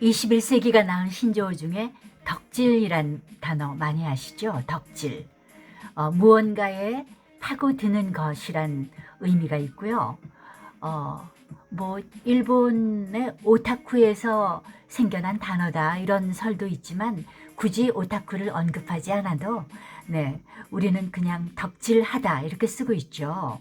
21세기가 낳은 신조어 중에 덕질이란 단어 많이 아시죠? 덕질. 어, 무언가에 파고드는 것이란 의미가 있고요. 어, 뭐 일본의 오타쿠에서 생겨난 단어다 이런 설도 있지만 굳이 오타쿠를 언급하지 않아도 네 우리는 그냥 덕질하다 이렇게 쓰고 있죠.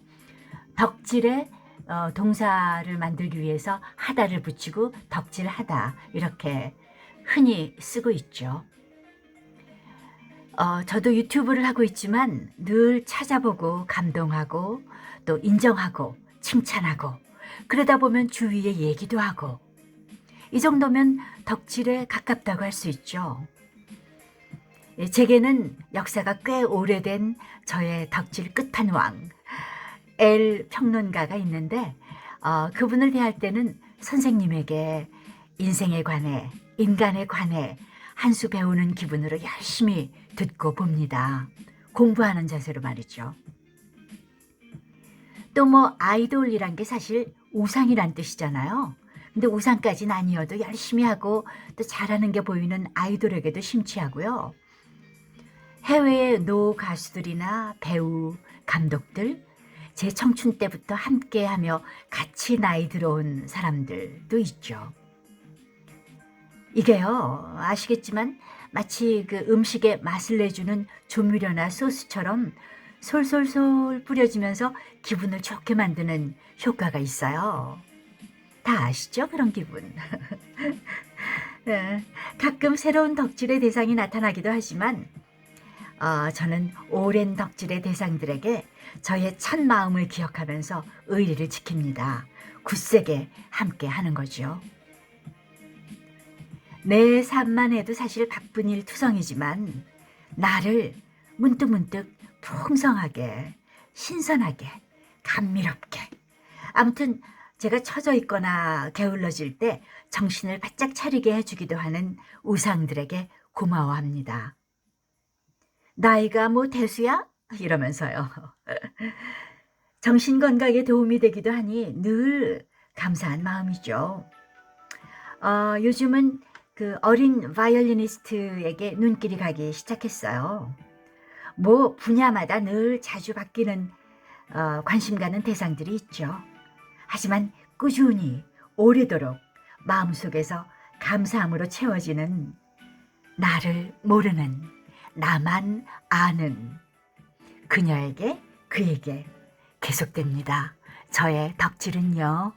덕질에 어, 동사를 만들기 위해서 하다를 붙이고 덕질하다 이렇게 흔히 쓰고 있죠. 어, 저도 유튜브를 하고 있지만 늘 찾아보고 감동하고 또 인정하고 칭찬하고 그러다 보면 주위에 얘기도 하고 이 정도면 덕질에 가깝다고 할 수 있죠. 예, 제게는 역사가 꽤 오래된 저의 덕질 끝판왕 L 평론가가 있는데 어, 그분을 대할 때는 선생님에게 인생에 관해 인간에 관해 한 수 배우는 기분으로 열심히 듣고 봅니다. 공부하는 자세로 말이죠. 또 뭐 아이돌이란 게 사실 우상이란 뜻이잖아요. 근데 우상까지는 아니어도 열심히 하고 또 잘하는 게 보이는 아이돌에게도 심취하고요. 해외의 노 가수들이나 배우, 감독들, 제 청춘 때부터 함께하며 같이 나이 들어온 사람들도 있죠. 이게요, 아시겠지만 마치 그 음식에 맛을 내주는 조미료나 소스처럼 솔솔솔 뿌려지면서 기분을 좋게 만드는 효과가 있어요. 다 아시죠? 그런 기분. 예, 가끔 새로운 덕질의 대상이 나타나기도 하지만 어, 저는 오랜 덕질의 대상들에게 저의 첫 마음을 기억하면서 의리를 지킵니다. 굳세게 함께 하는 거죠. 내 삶만 해도 사실 바쁜 일 투성이지만 나를 문득문득 풍성하게, 신선하게, 감미롭게 아무튼 제가 처져 있거나 게을러질 때 정신을 바짝 차리게 해주기도 하는 우상들에게 고마워합니다. 나이가 뭐 대수야? 이러면서요. 정신 건강에 도움이 되기도 하니 늘 감사한 마음이죠. 어, 요즘은 그 어린 바이올리니스트에게 눈길이 가기 시작했어요. 뭐 분야마다 늘 자주 바뀌는 어, 관심 가는 대상들이 있죠. 하지만 꾸준히 오래도록 마음속에서 감사함으로 채워지는 나를 모르는 나만 아는 그녀에게 그에게 계속됩니다. 저의 덕질은요.